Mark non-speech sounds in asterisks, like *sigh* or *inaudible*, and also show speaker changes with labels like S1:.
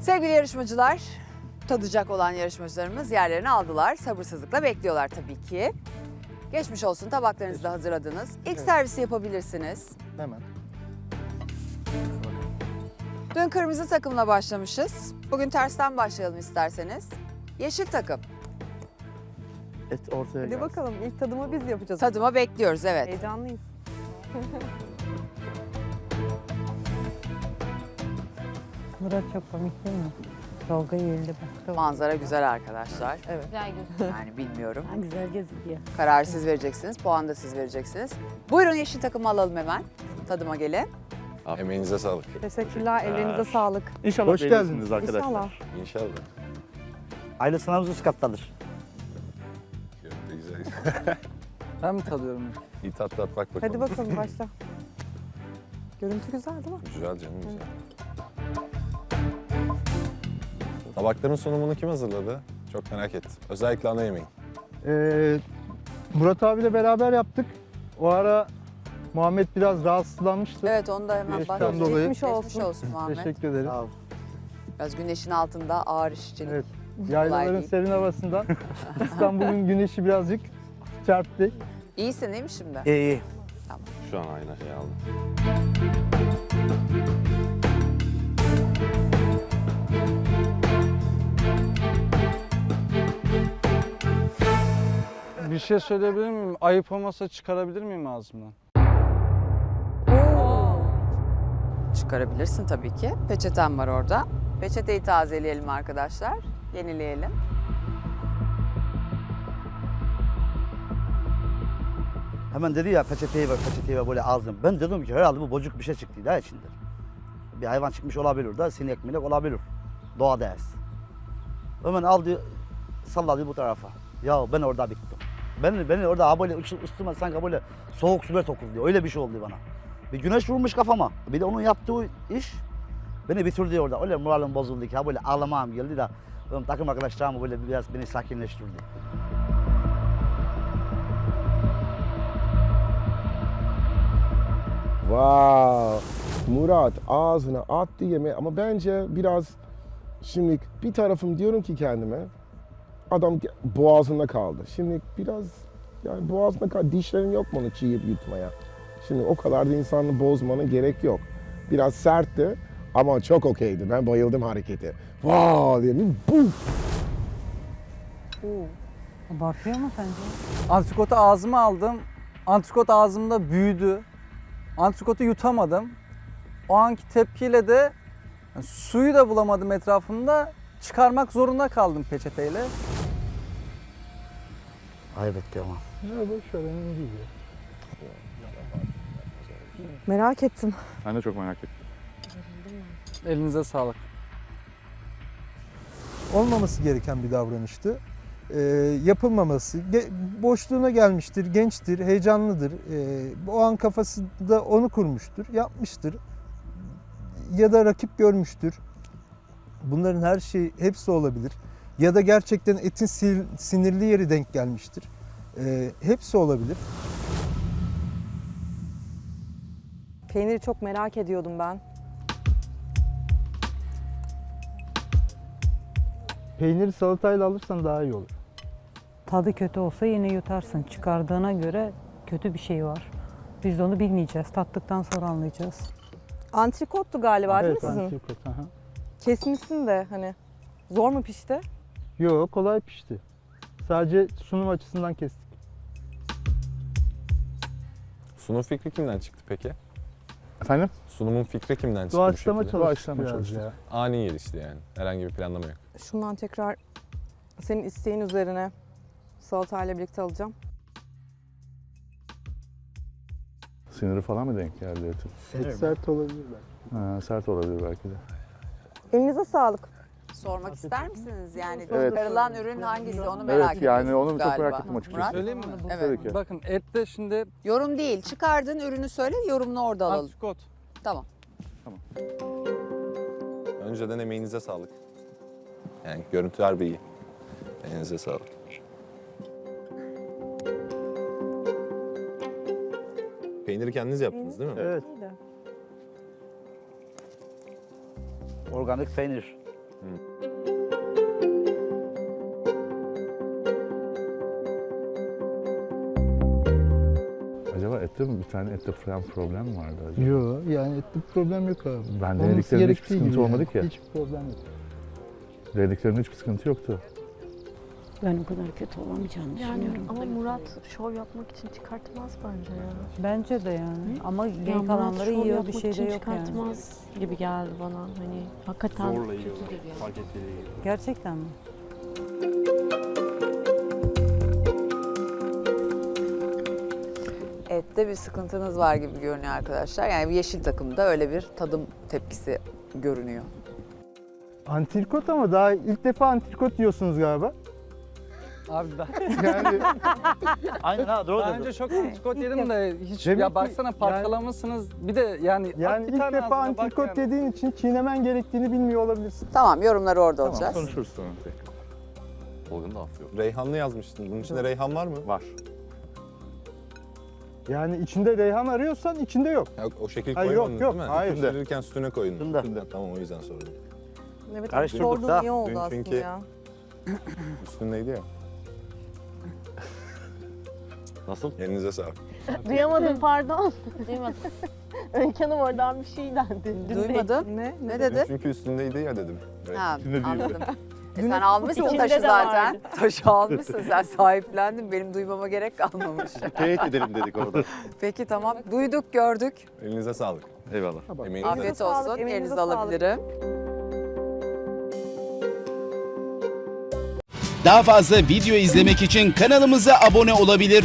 S1: Sevgili yarışmacılar, tadacak olan yarışmacılarımız yerlerini aldılar. Sabırsızlıkla bekliyorlar tabii ki. Geçmiş olsun tabaklarınızı da hazırladınız. İlk servisi yapabilirsiniz.
S2: Hemen.
S1: Dün kırmızı takımla başlamışız. Bugün tersten başlayalım isterseniz. Yeşil takım.
S2: Et ortaya
S3: Hadi
S2: gelsin.
S3: bakalım ilk tadımı biz yapacağız.
S1: Tadıma bekliyoruz evet.
S3: Heyecanlıyız. *laughs*
S4: Murat çok komik değil mi? Tolga yerli bak. Çok
S1: Manzara güzel arkadaşlar.
S3: Evet.
S4: güzel gözüküyor.
S1: Yani bilmiyorum.
S4: Ha, güzel gözüküyor.
S1: Kararı siz vereceksiniz, puan da siz vereceksiniz. Buyurun yeşil takımı alalım hemen. Tadıma gelin.
S5: Emeğinize sağlık.
S3: Teşekkürler. Ellerinize sağlık.
S2: İnşallah
S6: Hoş
S2: beğenirsiniz
S6: geldiniz.
S2: arkadaşlar.
S3: İnşallah.
S5: İnşallah.
S6: Aile sınavımız üst kattadır.
S5: Güzel. *laughs*
S7: Ben mi tadıyorum?
S5: İyi tat tat bak bakalım.
S3: Hadi bakalım başla. Görüntü güzel değil mi?
S5: Güzel canım güzel. Tabakların sunumunu kim hazırladı? Çok merak ettim. Özellikle ana yemeğin.
S2: Ee, Murat abiyle beraber yaptık. O ara Muhammed biraz rahatsızlanmıştı.
S1: Evet onu da hemen
S2: Güneşten
S1: bahsedelim.
S2: dolayı.
S3: Geçmiş olsun.
S1: Geçmiş olsun Muhammed.
S2: Teşekkür ederim.
S6: Sağ ol.
S1: Biraz güneşin altında ağır işçilik.
S2: Evet. Yaylaların
S1: değil.
S2: serin havasından *laughs* İstanbul'un güneşi birazcık çarptı.
S1: İyisin değil mi şimdi?
S6: İyi iyi.
S5: Şu an aynı şey aldım.
S7: Bir şey söyleyebilir miyim? Ayıp olmasa çıkarabilir miyim ağzımdan?
S1: Çıkarabilirsin tabii ki. Peçeten var orada. Peçeteyi tazeleyelim arkadaşlar. Yenileyelim.
S6: Hemen dedi ya peçeteyi ver, peçeteyi ver böyle ağzım. Ben dedim ki herhalde bu bocuk bir şey çıktı da içinde. Bir hayvan çıkmış olabilir da sinek minek olabilir. Doğadayız. Hemen aldı salladı bu tarafa. Ya ben orada bittim. Ben, beni orada üç- üstüme sanki böyle soğuk sular sokuldu. Öyle bir şey oldu bana. Bir güneş vurmuş kafama. Bir de onun yaptığı iş beni bitirdi orada. Öyle moralim bozuldu ki böyle ağlamam geldi de benim takım arkadaşlarım böyle biraz beni sakinleştirdi.
S8: Wow. Murat ağzına attı yeme ama bence biraz şimdi bir tarafım diyorum ki kendime adam boğazında kaldı. Şimdi biraz yani boğazında kaldı. Dişlerin yok mu onu çiğip yutmaya? Şimdi o kadar da insanı bozmanın gerek yok. Biraz sertti ama çok okeydi. Ben bayıldım hareketi. Wow diye bir buf.
S4: Abartıyor mu sence?
S7: Antrikotu ağzıma aldım. Antrikot ağzımda büyüdü. Antrikotu yutamadım. O anki tepkiyle de yani suyu da bulamadım etrafımda. Çıkarmak zorunda kaldım peçeteyle.
S6: Ayıp etti ama.
S2: Ya boş ver önemli değil ya.
S3: Merak ettim.
S9: Ben de çok merak ettim.
S7: Elinize sağlık.
S10: olmaması gereken bir davranıştı. Ee, yapılmaması, ge- boşluğuna gelmiştir, gençtir, heyecanlıdır. Ee, o an kafasında onu kurmuştur, yapmıştır. Ya da rakip görmüştür. Bunların her şey, hepsi olabilir. Ya da gerçekten etin sinirli yeri denk gelmiştir. Ee, hepsi olabilir.
S3: Peyniri çok merak ediyordum ben.
S2: Peyniri salatayla alırsan daha iyi olur.
S4: Tadı kötü olsa yine yutarsın. Çıkardığına göre kötü bir şey var. Biz de onu bilmeyeceğiz. Tattıktan sonra anlayacağız.
S3: Antrikottu galiba değil mi sizin?
S2: antrikot, aha.
S3: Kesmişsin de hani. Zor mu pişti?
S2: Yo kolay pişti. Sadece sunum açısından kestik.
S5: Sunum fikri kimden çıktı peki?
S9: Efendim?
S5: Sunumun fikri kimden çıktı bu
S2: Doğaçlama
S5: şekilde?
S2: çalıştık
S9: Doğaçlama
S2: biraz
S9: çalıştık.
S2: ya.
S5: Ani gelişti yani. Herhangi bir planlama yok.
S3: Şundan tekrar senin isteğin üzerine salatayla birlikte alacağım.
S9: Siniri falan mı denk geldi etin?
S2: Et sert olabilir belki.
S9: Ha, sert olabilir belki de.
S3: Elinize sağlık.
S1: Sormak ister misiniz? Yani
S9: Evet.
S1: çıkarılan ürün hangisi onu merak
S9: Evet yani
S1: ediyorsunuz
S9: onu çok
S1: galiba.
S9: merak ettim açıkçası.
S1: Murat?
S7: Söyleyeyim mi?
S1: Evet.
S9: Tabii ki.
S7: Bakın ette şimdi
S1: Yorum değil. Çıkardığın ürünü söyle, yorumunu orada alalım.
S7: antrikot.
S1: Tamam.
S5: Önceden emeğinize sağlık. Yani görüntü harbi iyi. Elinize sağlık. Peyniri kendiniz yaptınız değil mi?
S2: Evet.
S6: Organik peynir.
S9: Acaba ette mi? Bir tane ette falan problem mi vardı acaba?
S2: Yok yani bir problem yok abi.
S9: Ben denediklerimde hiçbir sıkıntı olmadı
S2: yani.
S9: ki.
S2: Hiçbir problem yok.
S9: Denediklerimde hiçbir sıkıntı yoktu.
S11: Ben o kadar kötü olamayacağını
S12: Yani
S11: düşünüyorum.
S12: ama Murat şov yapmak için çıkartmaz bence ya.
S4: Bence de yani. Ama
S12: Ya
S4: geri
S12: Murat
S4: kalanları
S12: şov
S4: yiyor bir
S12: yapmak
S4: şey
S12: için
S4: de yok yani.
S12: çıkartmaz gibi geldi bana. Hani hakikaten
S4: Gerçekten mi?
S1: Ette bir sıkıntınız var gibi görünüyor arkadaşlar. Yani yeşil takımda öyle bir tadım tepkisi görünüyor.
S2: Antrikot ama daha ilk defa antrikot yiyorsunuz galiba.
S7: Abi ben
S2: Yani *laughs*
S6: Aynen ha doğru
S7: daha
S6: dedin.
S7: önce çok antrikot yedim de hiç
S2: Demek
S7: ya
S2: ki
S7: baksana parçalamışsınız. Bir de yani
S2: yani ilk
S7: tane
S2: defa antrikot
S7: yani.
S2: dediğin için çiğnemen gerektiğini bilmiyor olabilirsin.
S1: Tamam yorumları orada
S9: Tamam
S1: olacağız.
S9: konuşuruz sonra.
S5: Tolga'nın da affı yok. Reyhanlı yazmıştın. Bunun içinde reyhan var mı?
S9: Var.
S2: Yani içinde reyhan arıyorsan içinde yok.
S5: Ya, o şekil
S2: Hayır,
S5: koymadınız
S2: yok,
S5: değil mi?
S2: yok, hayır.
S5: Pişirirken sütüne koyun.
S6: Sütünde.
S5: Tamam o yüzden sordum.
S3: Evet,
S6: Karıştırdık
S3: sorduğum
S6: da.
S3: iyi oldu
S5: Dün
S3: aslında
S5: çünkü-
S3: ya. *clears throat*
S5: Üstündeydi ya.
S6: Nasıl?
S5: Elinize sağlık. *laughs*
S12: Duyamadım pardon. Duymadım. *laughs* Öykü Hanım oradan bir şey dendi.
S1: Duymadım.
S3: Ne?
S1: Ne dedi?
S5: çünkü üstündeydi ya dedim.
S1: Ha,
S9: İçinde değildi.
S1: anladım. *laughs* E sen almışsın taşı zaten. Taşı almışsın sen sahiplendin. Benim duymama gerek kalmamış.
S6: Teyit edelim dedik orada.
S1: Peki tamam. Duyduk, gördük.
S5: Elinize sağlık.
S6: Eyvallah.
S5: Emeğinize
S1: Afiyet
S3: sağlık,
S1: olsun.
S3: emeğinize sağlık.
S1: alabilirim.
S13: Daha fazla video izlemek için kanalımıza abone olabilir.